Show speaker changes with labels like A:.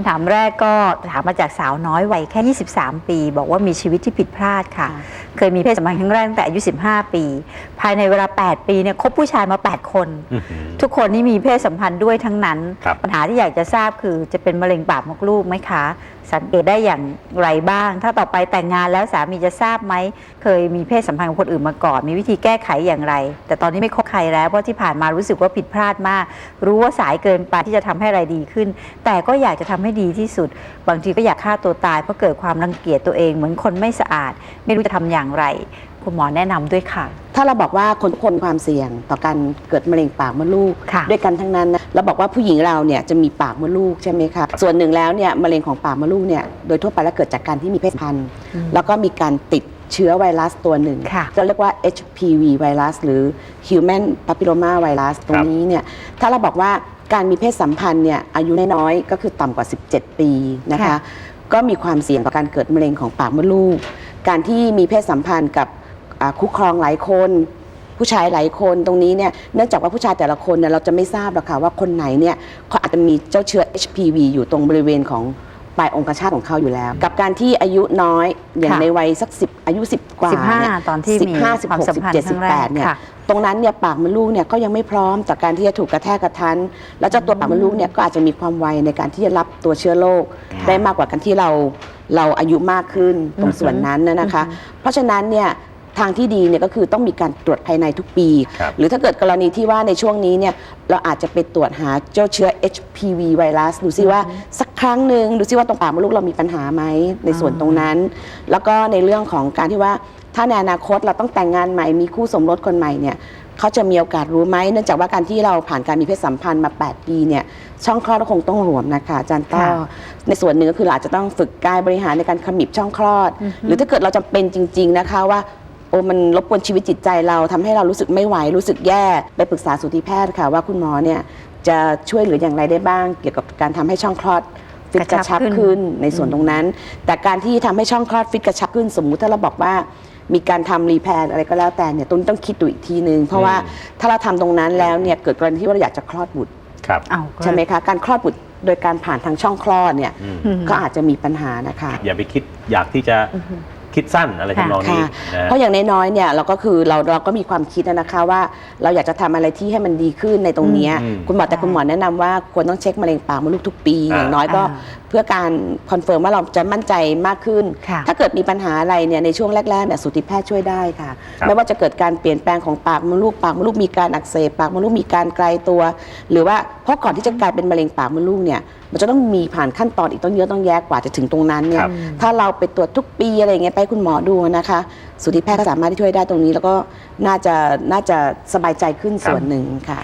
A: ำถามแรกก็ถามมาจากสาวน้อยวัยแค่ 23 ปี บอกว่ามีชีวิตที่ผิดพลาดค่ะ
B: ค่ะ
A: เคยมีเพศสัมพันธ์ครั้งแรกตั้งแต่อายุ 15 ปี ภายในเวลา 8 ปีเนี่ยคบผู้ชายมา 8 คน
C: อื้อหือ
A: ทุกคนนี่มีเพศสัมพันธ์ด้วยทั้งนั้น
C: ครับ
A: ปัญหาที่อยากจะทราบคือจะเป็นมะเร็งปากมดลูกไหมคะ สังเกตได้อย่างไรบ้าง ถ้าต่อไปแต่งงานแล้วสามีจะทราบไหม เคยมีเพศสัมพันธ์กับคนอื่นมาก่อน มีวิธีแก้ไขอย่างไร แต่ตอนนี้ไม่คบใครแล้วเพราะที่ผ่านมารู้สึกว่าผิดพลาดมาก รู้ว่าสายเกินไปที่จะทำให้อะไรดีขึ้น แต่ก็อยากจะทำให้ดีที่สุด บางทีก็อยากฆ่าตัวตายเพราะเกิดความรังเกียจตัวเองเหมือนคนไม่สะอาด ไม่รู้จะทำอย่างไร คุณหมอแนะนำด้วยค่ะ
B: ถ้าเราบอกว่าคนทุกคนความเสี่ยงต่อการเกิดมะเร็งปากมดลูก
A: ค่ะ
B: ด้วยกันทั้งนั้นนะเราบอกว่าผู้หญิงเราเนี่ยจะมีปากมดลูกใช่ไหมคะส่วนหนึ่งแล้วเนี่ยมะเร็งของปากมดลูกเนี่ยโดยทั่วไปแล้วเกิดจากการที่มีเพศสัมพันธ์
A: อืม
B: แล้วก็มีการติดเชื้อไวรัสตัวหนึ่ง
A: ค่ะ
B: จะเรียกว่า HPV ไวรัสหรือ Human Papilloma Virus ตรงนี้เนี่ยถ้าเราบอกว่าการมีเพศสัมพันธ์เนี่ยอายุน้อยๆก็คือต่ำกว่า 17 ปีนะคะ
A: ค่ะ
B: ก็มีความเสี่ยงต่อการเกิดมะเร็งของปากมดลูก การที่มีเพศสัมพันธ์กับอ่าคู่ครองหลายคน ผู้ชายหลายคนตรงนี้เนี่ยเนื่องจากว่าผู้ชายแต่ละคนเนี่ยเราจะไม่ทราบหรอกค่ะว่าคนไหนเนี่ยเขาอาจจะมีเจ้าเชื้อ HPV อยู่ตรงบริเวณของปลายองคชาตของเขาอยู่แล้ว กับการที่อายุน้อยอย่าง
A: ค่ะ
B: ในวัยสักสิบอายุ 10 กว่าเนี่ย
A: 15ตอนที่มี
B: 15
A: ความสัม
B: 16
A: พันธ์
B: 17
A: ครั้งแรก
B: 18เนี่ย
A: ค่ะ
B: ตรงนั้นเนี่ยปากมดลูกเนี่ยก็ยังไม่พร้อมต่อการที่จะถูกกระแทกกระทัน แล้วเจ้าตัวปากมดลูกเนี่ยก็อาจจะมีความไวในการที่จะรับตัวเชื้อโรค
A: ค่ะ
B: ได้มากกว่าการที่เรา เราอายุมากขึ้นตรงส่วนนั้นนะนะคะ เพราะฉะนั้นเนี่ยทางที่ดีเนี่ยก็คือต้องมีการตรวจภายในทุกปี
C: ครับ
B: หรือถ้าเกิดกรณีที่ว่าในช่วงนี้เนี่ยเราอาจจะไปตรวจหาเจ้าเชื้อ HPV ไวรัสดูซิว่าสักครั้งหนึ่งดูซิว่าตรงปากมดลูกเรามีปัญหาไหมในส่วนตรงนั้น แล้วก็ในเรื่องของการที่ว่า ถ้าในอนาคตเราต้องแต่งงานใหม่มีคู่สมรสคนใหม่เนี่ยเขาจะมีโอกาสรู้ไหมเนื่องจากว่าการที่เราผ่านการมีเพศสัมพันธ์มา 8 ปีเนี่ยช่องคลอดก็คงต้องรวมนะคะอาจารย์ต้อ
A: ค่ะ
B: ในส่วนหนึ่งก็คือเราอาจจะต้องฝึกกายบริหารในการขมิบช่องคลอด หรือถ้าเกิดเราจำเป็นจริง ๆนะคะว่าโอ้มันรบกวนชีวิตจิตใจเราทำให้เรารู้สึกไม่ไหวรู้สึกแย่ไปปรึกษาสูติแพทย์ค่ะ ว่าคุณหมอเนี่ยจะช่วยเหลืออย่างไรได้บ้าง เกี่ยวกับการทำให้ช่องคลอดฟิตกระชับขึ้นในส่วนตรงนั้น แต่การที่ทำให้ช่องคลอดฟิตกระชับขึ้น สมมุติถ้าเราบอกว่า มีการทำรีแพร์อะไรก็แล้วแต่เนี่ยตรงนี้ต้องคิดดูอีกทีนึง เพราะว่าถ้าเราทำตรงนั้นแล้วเนี่ยเกิดกรณีที่ว่าเราอยากจะคลอดบุตร
C: ครับ
A: เอา
B: ใช่ไหมคะ การคลอดบุตรโดยการผ่านทางช่องคลอดเนี่ย
C: อืม
A: อืม
B: ก็อาจจะมีปัญหานะคะ
C: อย่าไปคิดอยากที่จะ คิดสั้นอะไรทำนองนี้
B: ค่ะ
C: นะ
B: เพราะอย่างน้อยๆเนี่ยเราก็คือเราเราก็มีความคิดนะคะว่าเราอยากจะทำอะไรที่ให้มันดีขึ้นในตรงเนี้ย
C: อืม
B: คุณหมอแต่คุณหมอแนะนำว่าควรต้องเช็คมะเร็งปากมดลูกทุกปี
C: อ่า
B: อย่างน้อยก็
A: อ่า
B: เพื่อการคอนเฟิร์มว่าเราจะมั่นใจมากขึ้น
A: ค่ะ
B: ถ้าเกิดมีปัญหาอะไรเนี่ยในช่วงแรกๆเนี่ยสูติแพทย์ช่วยได้ค่ะ
C: ครับ
B: ไม่ว่าจะเกิดการเปลี่ยนแปลงของปากมดลูกปากมดลูกมีการอักเสบปากมดลูกมีการไกลตัว หรือว่าเพราะก่อนที่จะกลายเป็นมะเร็งปากมดลูกเนี่ยมันจะต้องมีผ่านขั้นตอนอีกต้องเยอะต้องแยะกว่าจะถึงตรงนั้นเนี่
C: ค
B: ย
C: รับ
B: ถ้าเราไปตรวจทุกปีอะไรอย่างเงี้ยได้คุณหมอดูนะคะสูติแพทย์ก็สามารถที่ช่วยได้ตรงนี้ แล้วก็น่าจะน่าจะสบายใจขึ้นส่วนหนึ่งค่ะ